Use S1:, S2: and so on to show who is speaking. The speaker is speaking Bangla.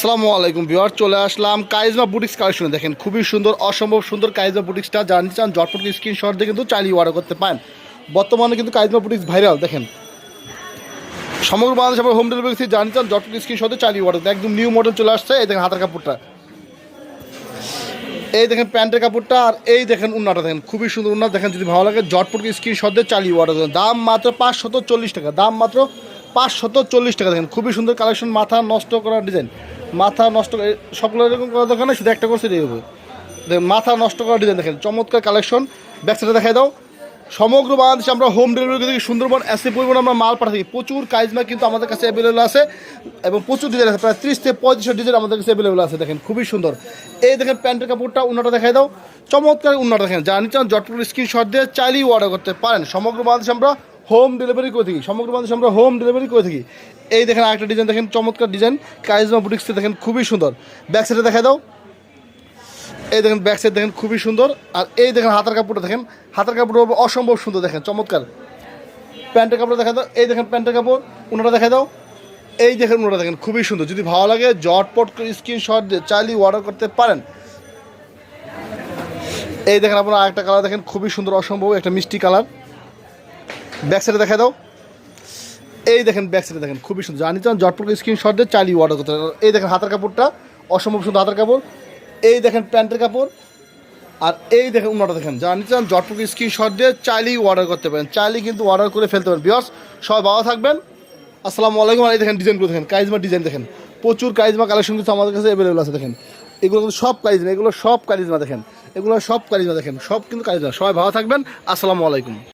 S1: আসসালামু আলাইকুম ভিউয়ার চলে আসলাম কাইজমা বুটিক্স কালেকশনে। দেখেন, খুবই সুন্দর, অসম্ভব সুন্দর কাইজমা বুটিক্সটা জানতে চান জটপট স্ক্রিনশট দিয়ে কিন্তু চালিয়ে অর্ডার করতে পারেন। বর্তমানে কিন্তু কাইজমা বুটিক্স ভাইরাল, দেখেন। সমগ্র বাংলাদেশ আমরা হোম ডেলিভারি জানতে চান জটপট স্ক্রিনশটে চালিয়ে অর্ডার একদম নিউ মডেল চলে আসছে, এই দেখেন হাতের কাপড়টা। এই দেখেন প্যান্টের কাপড়টা, আর এই দেখেন উন্নাটা, দেখেন, খুবই সুন্দর উন্না। দেখেন, যদি ভালো লাগে জটপট স্ক্রিনশট দিয়ে চালিয়ে অর্ডার করেন দাম মাত্র পাঁচশত চল্লিশ টাকা, দাম মাত্র পাঁচশত চল্লিশ টাকা, দেখেন, খুবই সুন্দর কালেকশন মাথা নষ্ট করার ডিজাইন মাথা নষ্ট করে- সবগুলো এরকম দোকান নেই, শুধু একটা দিয়ে হবে। মাথা নষ্ট করার ডিজাইন দেখেন, চমৎকার কালেকশন ব্যাকসাইডে দেখাই দাও। সমগ্র বাংলাদেশে আমরা হোম ডেলিভারি থেকে সুন্দরবন এসে পরিমাণ আমরা মাল পাঠাই প্রচুর কাইজমা কিন্তু আমাদের কাছে অ্যাভেলেবল আছে এবং প্রচুর ডিজাইন আছে, প্রায় ত্রিশ থেকে পঁয়ত্রিশ ডিজাইন আমাদের কাছে অ্যাভেলেবল আছে, দেখেন, খুবই সুন্দর। এই দেখেন প্যান্টের কাপড়টা, উন্নাটা দেখাই দাও। চমৎকার উন্নাটা দেখেন জানি চান জটপুর স্ক্রিনশট দিয়ে চাইলেই অর্ডার করতে পারেন। সমগ্র বাংলাদেশে আমরা হোম ডেলিভারি করে থাকি, সমগ্র বাংলাদেশে আমরা হোম ডেলিভারি করে থাকি। এই দেখেন আরেকটা ডিজাইন দেখেন চমৎকার ডিজাইন কাইজমা বুটিক্সে দেখেন খুবই সুন্দর। ব্যাক সাইডে দেখাই দাও। এই দেখেন ব্যাক সাইড দেখেন খুবই সুন্দর। আর এই দেখেন হাতের কাপড়টা দেখেন। হাতের কাপড়টা অসম্ভব সুন্দর দেখেন, চমৎকার। প্যান্টের কাপড় দেখা দাও। এই দেখেন প্যান্টের কাপড় উনাটা দেখা দাও। এই দেখেন উনাটা দেখেন খুবই সুন্দর। যদি ভালো লাগে জটপট স্ক্রিনশট দিয়ে চাইলেই অর্ডার করতে পারেন। এই দেখেন আপনারা আরেকটা কালার দেখেন, খুবই সুন্দর, অসম্ভব, একটা মিষ্টি কালার ব্যাক সাইডে দেখা দাও। এই দেখেন ব্যাক সাইডে দেখেন, খুবই সুন্দর। জানি চান জটপট স্ক্রিনশট দিয়ে চালিয়ে অর্ডার করতে এই দেখেন হাতের কাপড়টা, অসম্ভব সুন্দর হাতের কাপড়। এই দেখেন প্যান্টের কাপড়। আর এই দেখেন উন্নটা দেখেন, জানি চান জটপট স্ক্রিনশট দিয়ে চাইলেই অর্ডার করতে পারেন চাইলেই কিন্তু অর্ডার করে ফেলতে পারেন বিয়স সবাই ভালো থাকবেন। আসসালামু আলাইকুম। আর এই দেখেন ডিজাইনগুলো দেখেন কাইজমা ডিজাইন দেখেন। প্রচুর কাইজমা কালেকশন কিন্তু আমাদের কাছে অ্যাভেলেবল আছে দেখেন। এগুলো কিন্তু সব কারিজমা এগুলো সব কারিজমা দেখেন। এগুলো সব কারিজমা দেখেন, সব কিন্তু কারিজমা সবাই ভালো থাকবেন। আসসালামু আলাইকুম।